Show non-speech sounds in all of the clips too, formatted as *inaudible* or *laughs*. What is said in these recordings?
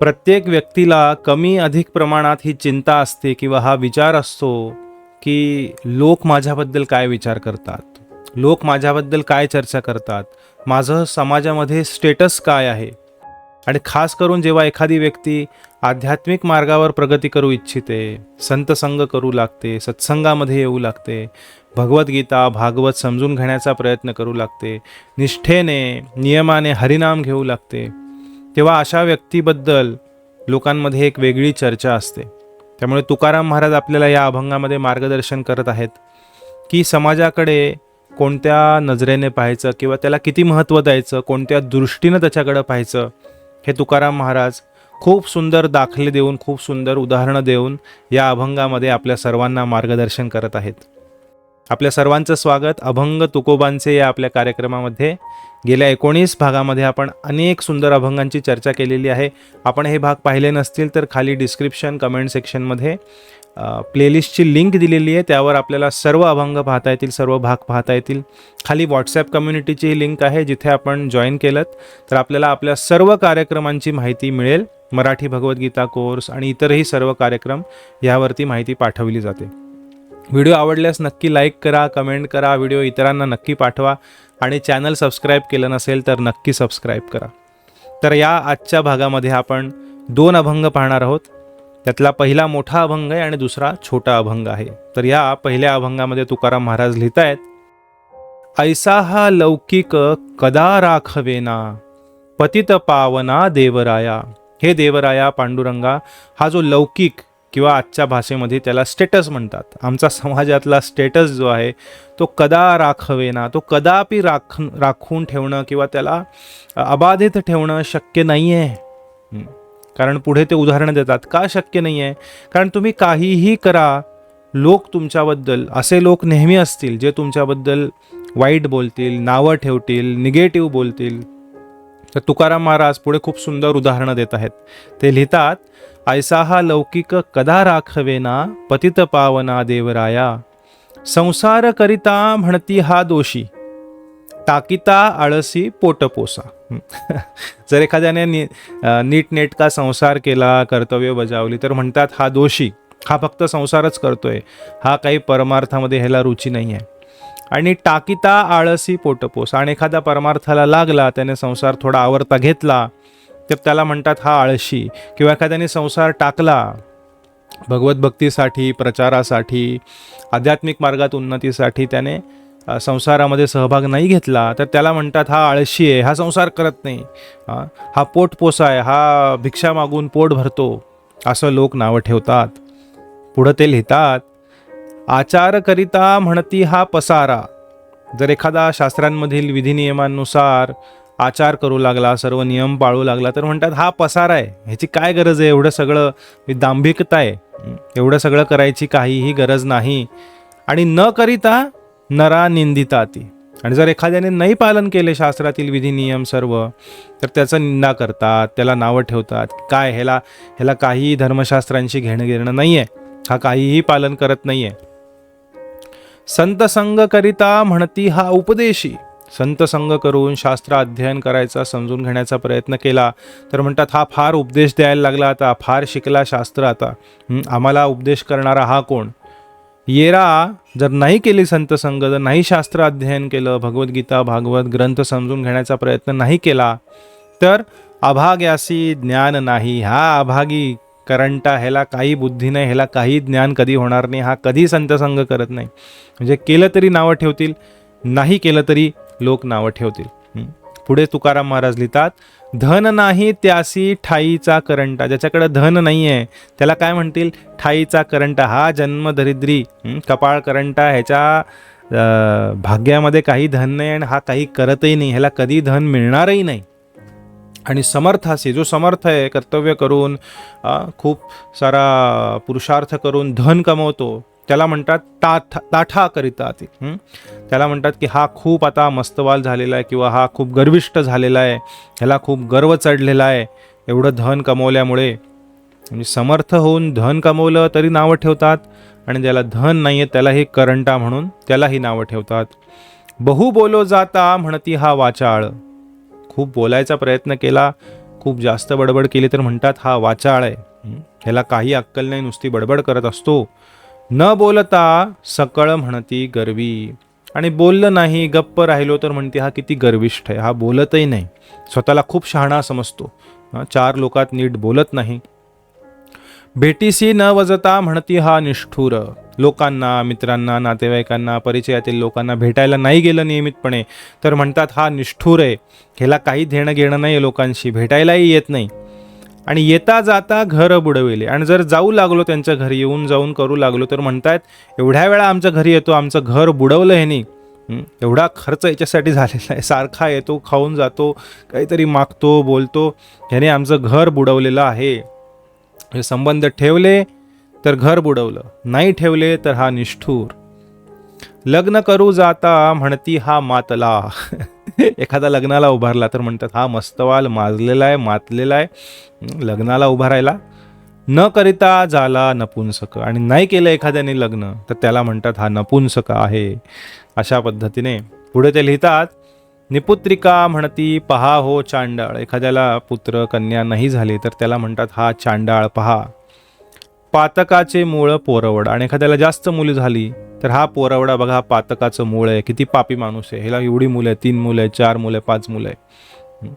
प्रत्येक व्यक्तीला कमी अधिक प्रमाणात ही चिंता असते किंवा हा विचार असतो की लोक माझ्याबद्दल काय विचार करतात? लोक माझ्याबद्दल काय चर्चा करतात? माझं समाजामध्ये स्टेटस काय आहे? आणि खास करून जेव्हा एखादी व्यक्ती आध्यात्मिक मार्गावर प्रगती करू इच्छिते संतसंग करू लागते सत्संगामध्ये येऊ लागते भगवद्गीता भागवत समजून घेण्याचा प्रयत्न करू लागते निष्ठेने नियमाने हरिनाम घेऊ लागते तेव्हा अशा व्यक्तीबद्दल लोकांमध्ये एक वेगळी चर्चा असते. त्यामुळे तुकाराम महाराज आपल्याला या अभंगामध्ये मार्गदर्शन करत आहेत की समाजाकडे कोणत्या नजरेने पाहायचं किंवा त्याला किती महत्त्व द्यायचं कोणत्या दृष्टीनं त्याच्याकडं पाहायचं हे तुकाराम महाराज खूप सुंदर दाखले देऊन खूप सुंदर उदाहरणं देऊन या अभंगामध्ये आपल्या सर्वांना मार्गदर्शन करत आहेत. आपल्या सर्वांचं स्वागत. अभंग तुकोबांचे या आपल्या कार्यक्रमामध्ये गेल्या एकोणीस भागामध्ये आपण अनेक सुंदर अभंगांची चर्चा केलेली आहे. आपण हे भाग पाहिले नसतील तर खाली डिस्क्रिप्शन कमेंट सेक्शनमध्ये प्लेलिस्टची लिंक दिलेली आहे. त्यावर आपल्याला सर्व अभंग पाहता येतील सर्व भाग पाहता येतील. खाली व्हॉट्सॲप कम्युनिटीची लिंक आहे जिथे आपण जॉईन केलं तर आपल्याला आपल्या सर्व कार्यक्रमांची माहिती मिळेल. मराठी भगवद्गीता कोर्स आणि इतरही सर्व कार्यक्रम यावरती माहिती पाठवली जाते. व्हिडिओ आवडल्यास नक्की लाईक करा कमेंट करा व्हिडिओ इतरांना नक्की पाठवा आणि चॅनल सबस्क्राईब केलं नसेल तर नक्की सबस्क्राईब करा. तर या आजच्या भागामध्ये आपण दोन अभंग पाहणार आहोत. त्यातला पहिला मोठा अभंग आहे आणि दुसरा छोटा अभंग आहे. तर या पहिल्या अभंगामध्ये तुकाराम महाराज लिहित आहेत ऐसा हा लौकिक कदा राखवेना पतित पावना देवराया. हे देवराया पांडुरंगा हा जो लौकिक किंवा आजच्या भाषेमध्ये त्याला स्टेटस म्हणतात. आमचा समाजातला स्टेटस जो आहे तो कदा राखवेना तो कदापि राख राखून ठेवणं किंवा त्याला अबाधित ठेवणं शक्य नाही आहे कारण पुढे ते उदाहरणं देतात का शक्य नाही आहे कारण तुम्ही काहीही करा लोक तुमच्याबद्दल असे लोक नेहमी असतील जे तुमच्याबद्दल वाईट बोलतील नावं ठेवतील निगेटिव्ह बोलतील. तर तुकाराम महाराज पुढे खूप सुंदर उदाहरणं देत आहेत. ते लिहितात ऐसा हा लौकिक कदा राखवेना पतित पावना देवराया. संसार करिता म्हणती हा दोषी ताकिता आळसी पोटपोसा *laughs* जर एखाद्याने नी नीटनेटका संसार केला कर्तव्य बजावली तर म्हणतात हा दोषी हा फक्त संसारच करतोय. हा काही परमार्थामध्ये ह्याला रुची नाही आहे आणि टाकिता आळसी पोटपोस. आणि एखादा परमार्थाला लागला त्याने संसार थोडा आवरता घेतला तर त्याला म्हणतात हा आळशी. किंवा एखाद्याने संसार टाकला भगवत भक्तीसाठी प्रचारासाठी आध्यात्मिक मार्गात उन्नतीसाठी त्याने संसारामध्ये सहभाग नाही घेतला तर त्याला म्हणतात हा आळशी आहे हा संसार करत नाही. हा हा पोटपोसा आहे हा भिक्षा मागून पोट भरतो असं लोक नावं ठेवतात. पुढं ते लिहितात आचारकरिता म्हणती हा पसारा. जर एखादा शास्त्रांमधील विधिनियमांनुसार आचार करू लागला सर्व नियम पाळू लागला तर म्हणतात हा पसारा आहे. ह्याची काय गरज आहे? एवढं सगळं दांभिकता आहे. एवढं सगळं करायची काहीही गरज नाही. आणि न करिता नरा निंदिता ती आणि जर एखाद्याने नाही पालन केले शास्त्रातील विधी नियम सर्व तर त्याचा निंदा करतात त्याला नावं ठेवतात. काय? ह्याला ह्याला काहीही धर्मशास्त्रांशी घेणं घेणं नाही आहे हा काहीही पालन करत नाही आहे संतसंग करिता म्हणती हा उपदेशी. संत संग करून शास्त्र अध्ययन करायचा समजून घेण्याचा प्रयत्न केला तर म्हणतात हा फार उपदेश द्यायला लागला आता फार शिकला शास्त्र आता. आम्हाला उपदेश करणारा हा कोण? येरा जर नाही केली संतसंग जर नाही शास्त्र अध्ययन केलं भगवद्गीता भागवत ग्रंथ समजून घेण्याचा प्रयत्न नाही केला तर अभाग्यासी ज्ञान नाही. हा अभागी करंटा ह्याला काही बुद्धी नाही ह्याला काही ज्ञान कधी होणार नाही हा कधी संतसंग करत नाही. म्हणजे केलं तरी नावं ठेवतील नाही केलं तरी लोक नावं ठेवतील. पुढे तुकाराम महाराज लिहितात धन नाही त्यासी ठाईचा करंटा. ज्याच्याकडे धन नाही आहे त्याला काय म्हणतील? ठाईचा करंटा हा जन्मदरिद्री दरिद्री कपाळ करंटा ह्याच्या भाग्यामध्ये काही धन नाही आणि हा काही करतही नाही ह्याला कधी धन मिळणारही नाही. आणि समर्थासी जो समर्थ आहे कर्तव्य करून खूप सारा पुरुषार्थ करून धन कमवतो त्याला म्हणतात ताठ ताठा करिता ती. त्याला म्हणतात की हा खूप आता मस्तवाल झालेला आहे किंवा हा खूप गर्विष्ट झालेला आहे ह्याला खूप गर्व चढलेला आहे एवढं धन कमवल्यामुळे. म्हणजे समर्थ होऊन धन कमवलं तरी नावं ठेवतात आणि ज्याला धन नाही आहे त्यालाही करंटा म्हणून त्यालाही नावं ठेवतात. बहु बोलो जाता म्हणती हा वाचाळ. खूप बोलायचा प्रयत्न केला खूप जास्त बडबड केली तर म्हणतात हा वाचाळ आहे. ह्याला काही अक्कल नाही नुसती बडबड करत असतो. न बोलता सकळ म्हणती गर्वी. आणि बोललं नाही गप्प राहिलो तर म्हणते हा किती गर्विष्ठ आहे. हा बोलतही नाही. स्वतःला खूप शहाणा समजतो. चार लोकात नीट बोलत नाही. भेटीसी न वजता म्हणती हा निष्ठुर. लोकांना मित्रांना नातेवाईकांना परिचयातील लोकांना भेटायला नाही गेलं नियमितपणे तर म्हणतात हा निष्ठुर आहे. ह्याला काही देणं घेणं नाही आहे लोकांशी. भेटायलाही येत नाही. आणि येता जाता घर बुडविले. आणि जर जाऊ लागलो त्यांच्या घरी येऊन जाऊन करू लागलो तर म्हणतायत एवढ्या वेळा आमच्या घरी येतो. आमचं घर बुडवलं ह्यानी. एवढा खर्च याच्यासाठी झालेला आहे. सारखा येतो खाऊन जातो काहीतरी मागतो बोलतो. ह्याने आमचं घर बुडवलेलं आहे. हे संबंध ठेवले. तर घर बुडवलं. नाही ठेवले तर हा निष्ठूर. लग्न करू जाता म्हणती हा मातला. *laughs* एखादा लग्नाला उभारला तर म्हणतात हा मस्तवाल माजलेला आहे मातलेला आहे लग्नाला उभारायला. न करिता झाला नपुंसक. आणि नाही केलं एखाद्याने लग्न तर त्याला म्हणतात हा नपुंसक आहे. अशा पद्धतीने पुढे ते लिहितात निपुत्रिका म्हणती पहा हो चांडाळ. एखाद्याला पुत्र कन्या नाही झाली तर त्याला म्हणतात हा चांडाळ पहा. पातकाचे मूळ पोरवड. आणि एखाद्याला जास्त मुलं झाली तर हा पोरवडा बघा हा पातकाचं मूळ आहे. किती पापी माणूस आहे. ह्याला एवढी मुलं आहे तीन मुलं आहे चार मुलं आहे पाच मुलं आहे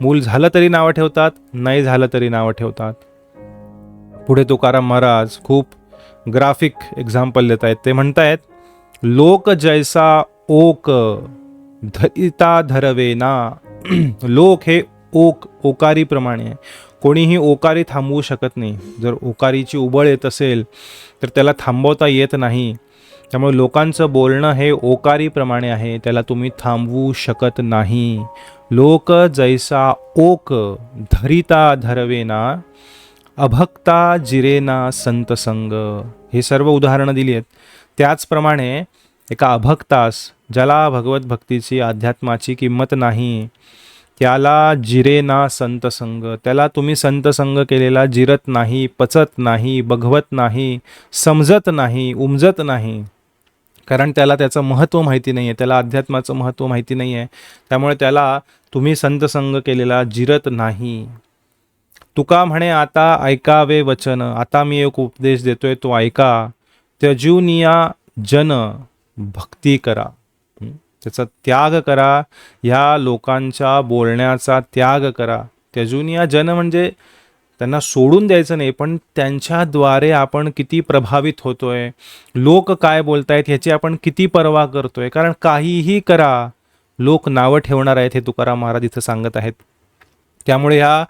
मूल झालं तरी नावं ठेवतात नाही झालं तरी नावं ठेवतात. पुढे तुकाराम महाराज खूप ग्राफिक एक्झाम्पल देत आहेत. ते म्हणतायत लोक जैसा ओक धरिता धरवे ना *clears throat* लोक हे ओक ओकारीप्रमाणे आहे. कोणीही ओकारी थांबवू शकत नाही. जर ओकारीची उबळ येत असेल तर त्याला थांबवता येत नाही. त्यामुळे लोकांचं बोलणं हे ओकारीप्रमाणे आहे. त्याला तुम्ही थांबवू शकत नाही. लोक जैसा ओक धरिता धरवेना अभक्ता जिरेना संत संग हे सर्व उदाहरणं दिली आहेत. त्याचप्रमाणे एका अभक्तास ज्याला भगवत भक्तीची अध्यात्माची किंमत नाही त्याला जिरेना संत संग. त्याला तुम्ही संत संग केलेला जिरत नाही पचत नाही बघवत नाही समजत नाही उमजत नाही. कारण त्याला त्याचं महत्त्व माहिती नाही आहे त्याला अध्यात्माचं महत्त्व माहिती नाही आहे त्यामुळे त्याला तुम्ही संत संग केलेला जिरत नाही. तुका म्हणे आता ऐकावे वचन. आता मी एक उपदेश देतोय तो ऐका. त्यजूनिया जन भक्ती करा. त्याचा त्याग करा. ह्या लोकांच्या बोलण्याचा त्याग करा. त्यजूनिया जन म्हणजे त्यांना सोडून द्यायचं नाही पण त्यांच्याद्वारे आपण किती प्रभावित होतोय. लोक काय बोलतायत ह्याची आपण किती पर्वा करतोय. कारण काहीही करा लोक नावं ठेवणार आहेत हे तुकाराम महाराज इथं सांगत आहेत. त्यामुळे ह्या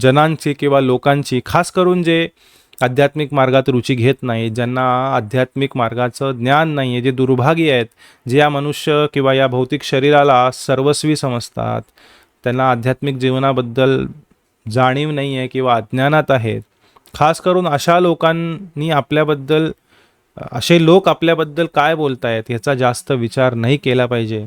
जनांची किंवा लोकांची खास करून जे आध्यात्मिक मार्गात रुची घेत नाही ज्यांना आध्यात्मिक मार्गाचं ज्ञान नाही आहे जे दुर्भागी आहेत जे या मनुष्य किंवा या भौतिक शरीराला सर्वस्वी समजतात त्यांना आध्यात्मिक जीवनाबद्दल जाणीव नाही आहे किंवा अज्ञानात आहेत. खास करून अशा लोकांनी आपल्याबद्दल असे लोक आपल्याबद्दल काय बोलतायत याचा जास्त विचार नाही केला पाहिजे.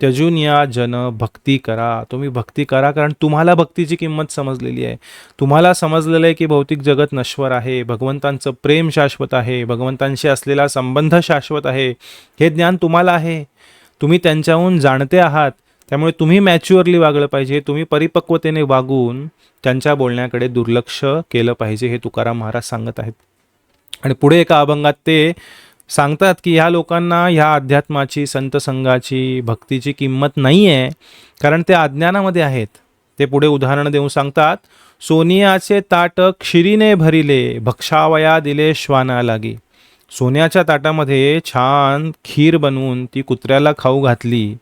त्यजून या जन भक्ती करा. तुम्ही भक्ती करा कारण तुम्हाला भक्तीची किंमत समजलेली आहे. तुम्हाला समजलेलं आहे की भौतिक जगत नश्वर आहे भगवंतांचं प्रेम शाश्वत आहे भगवंतांशी असलेला संबंध शाश्वत आहे. हे ज्ञान तुम्हाला आहे. तुम्ही त्यांच्याहून जाणते आहात. त्यामुळे तुम्ही मॅच्युअरली वागलं पाहिजे. तुम्ही परिपक्वतेने वागून त्यांच्या बोलण्याकडे दुर्लक्ष केलं पाहिजे हे तुकाराम महाराज सांगत आहेत. आणि पुढे एका अभंगात ते सांगतात की ह्या लोकांना ह्या अध्यात्माची संत संघाची भक्तीची किंमत नाही आहे कारण ते अज्ञानामध्ये आहेत. ते पुढे उदाहरण देऊन सांगतात सोनियाचे ताट क्षिरीने भरिले भक्षावया दिले श्वाना लागी. सोन्याच्या ताटामध्ये छान खीर बनवून ती कुत्र्याला खाऊ घातली.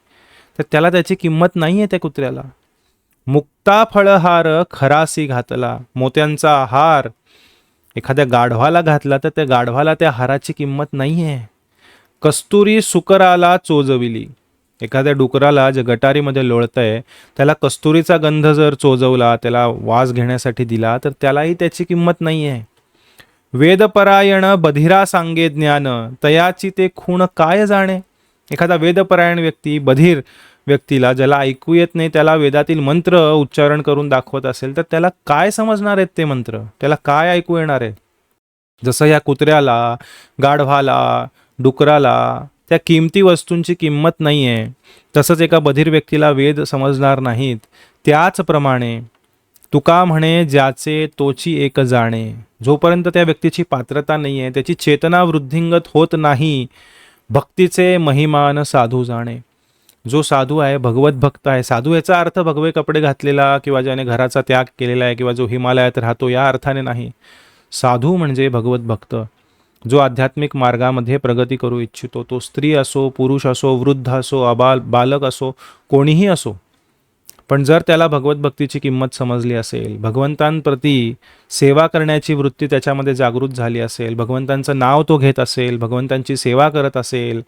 तर त्याला त्याची किंमत नाही आहे त्या कुत्र्याला. मुक्ता फळहार खरासी घातला मोत्यांचा हार एखाद्या गाढवाला घातला तर त्या गाढवाला त्या हाराची किंमत नाही आहे कस्तुरी सुकराला चोजविली. एखाद्या डुकराला जे गटारीमध्ये लोळतंय त्याला कस्तुरीचा गंध जर चोजवला त्याला वास घेण्यासाठी दिला तर त्यालाही त्याची किंमत नाही आहे वेदपरायण बधिरा सांगे ज्ञान तयाची ते खूण काय जाणे? एखादा वेदपरायण व्यक्ती बधीर व्यक्तीला ज्याला ऐकू येत नाही त्याला वेदातील मंत्र उच्चारण करून दाखवत असेल तर त्याला काय समजणार आहेत ते मंत्र? त्याला काय ऐकू येणार आहे? जसं या कुत्र्याला गाढवाला डुकराला त्या किमती वस्तूंची किंमत नाही आहे तसंच एका बधीर व्यक्तीला वेद समजणार नाहीत. त्याचप्रमाणे तुका म्हणे ज्याचे तोची एक जाणे. जोपर्यंत त्या व्यक्तीची पात्रता नाही आहे त्याची चेतना वृद्धिंगत होत नाही भक्तीचे महिमान साधू जाणे. जो साधू आहे भगवत भक्त आहे साधू याचा अर्थ भगवे कपडे घातलेला किंवा ज्याने घराचा त्याग केलेला आहे किंवा जो हिमालयात राहतो या अर्थाने नाही. साधू म्हणजे भगवत भक्त. जो आध्यात्मिक मार्गामध्ये प्रगती करू इच्छितो तो स्त्री असो पुरुष असो वृद्ध असो अबाल बालक असो कोणीही असो. पण जर त्याला भगवत भक्तीची किंमत समजली असेल भगवंतांप्रती सेवा करण्याची वृत्ती त्याच्यामध्ये जागृत झाली असेल भगवंतांचं नाव तो घेत असेल भगवंतांची सेवा करत असेल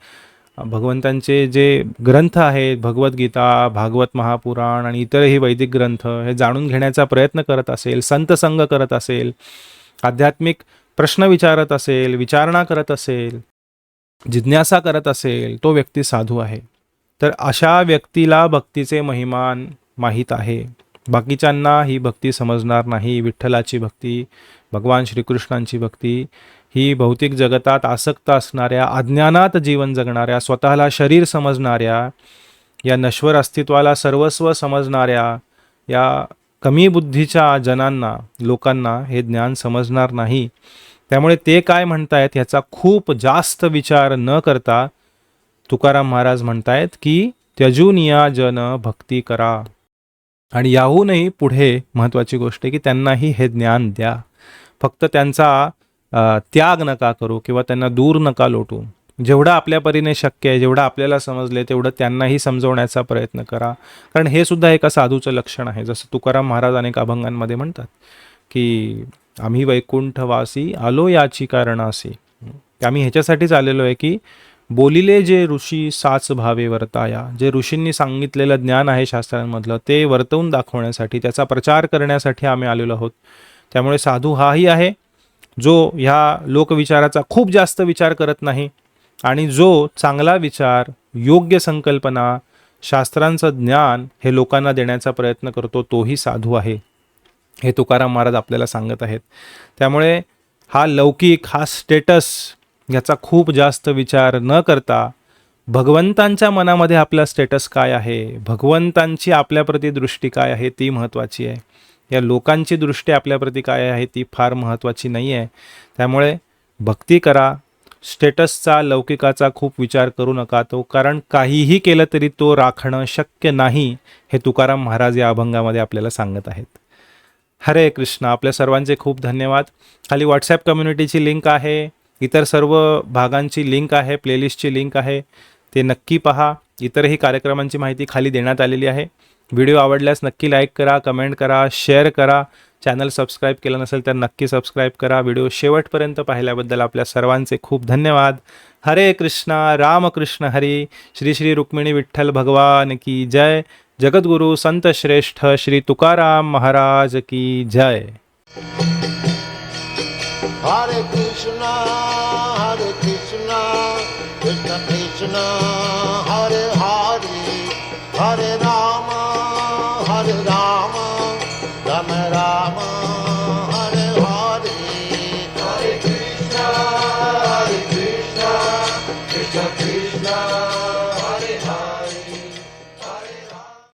भगवंतांचे जे ग्रंथ आहेत भगवद्गीता भागवत महापुराण आणि इतरही वैदिक ग्रंथ हे जाणून घेण्याचा प्रयत्न करत असेल संत संग करत असेल आध्यात्मिक प्रश्न विचारत असेल विचारणा करत असेल जिज्ञासा करत असेल तो व्यक्ती साधू आहे. तर अशा व्यक्तीला भक्तीचे महिमान माहीत आहे. बाकीच्यांना ही भक्ती समजणार नाही. विठ्ठलाची भक्ती भगवान श्रीकृष्णांची भक्ती ही भौतिक जगतात आसक्त असणाऱ्या अज्ञानात जीवन जगणाऱ्या स्वतःला शरीर समजणाऱ्या या नश्वर अस्तित्वाला सर्वस्व समजणाऱ्या या कमी बुद्धीच्या जनांना लोकांना हे ज्ञान समजणार नाही. त्यामुळे ते काय म्हणतायत ह्याचा खूप जास्त विचार न करता तुकाराम महाराज म्हणतायत की त्यजूनिया जन भक्ती करा. आणि याहूनही पुढे महत्त्वाची गोष्ट आहे की त्यांनाही हे ज्ञान द्या. फक्त त्यांचा त्याग नका करू किंवा त्यांना दूर नका लोटू. जेवढं आपल्या परीने शक्य आहे जेवढं आपल्याला समजले तेवढं त्यांनाही समजवण्याचा प्रयत्न करा. कारण हे सुद्धा एका साधूचं लक्षण आहे. जसं तुकाराम महाराज अनेक अभंगांमध्ये म्हणतात की आम्ही वैकुंठवासी आलो याची कारणासी आम्ही ह्याच्यासाठीच आलेलो आहे की बोलिले जे ऋषी साच भावे वर्ताया. जे ऋषींनी सांगितलेलं ज्ञान आहे शास्त्रांमधलं ते वर्तवून दाखवण्यासाठी त्याचा प्रचार करण्यासाठी आम्ही आलेलो आहोत. त्यामुळे साधू हाही आहे. जो ह्या लोकविचाराचा खूप जास्त विचार करत नाही आणि जो चांगला विचार योग्य संकल्पना शास्त्रांचं ज्ञान हे लोकांना देण्याचा प्रयत्न करतो तोही साधू आहे हे तुकाराम महाराज आपल्याला सांगत आहेत. त्यामुळे हा लौकिक हा स्टेटस याचा खूप जास्त विचार न करता भगवंतांच्या मनामध्ये आपला स्टेटस काय आहे भगवंतांची आपल्याप्रती दृष्टी काय आहे ती महत्त्वाची आहे. या लोकांची दृष्टी आपल्याप्रती काय आहे ती फार महत्त्वाची नाही आहे. त्यामुळे भक्ती करा. स्टेटसचा लौकिकाचा खूप विचार करू नका तो. कारण काहीही केलं तरी तो राखणं शक्य नाही हे तुकाराम महाराज या अभंगामध्ये आपल्याला सांगत आहेत. हरे कृष्ण आपल्या सर्वांचे खूप धन्यवाद. खाली व्हॉट्सॲप कम्युनिटीची लिंक आहे. इतर सर्व भागांची लिंक आहे प्लेलिस्टची लिंक आहे. ते नक्की पहा. इतरही कार्यक्रमांची माहिती खाली देण्यात आलेली आहे. व्हिडिओ आवडल्यास नक्की लाईक करा कमेंट करा शेअर करा. चॅनल सबस्क्राईब केलं नसेल तर नक्की सबस्क्राईब करा. व्हिडिओ शेवटपर्यंत पाहिल्याबद्दल आपल्या सर्वांचे खूप धन्यवाद. हरे कृष्णा रामकृष्ण हरी. श्री श्री रुक्मिणी विठ्ठल भगवान की जय. जगद्गुरु संत श्रेष्ठ श्री तुकाराम महाराज की जय. हरे कृष्णा हरे कृष्णा कृष्ण Krishna हरे Hare Rama.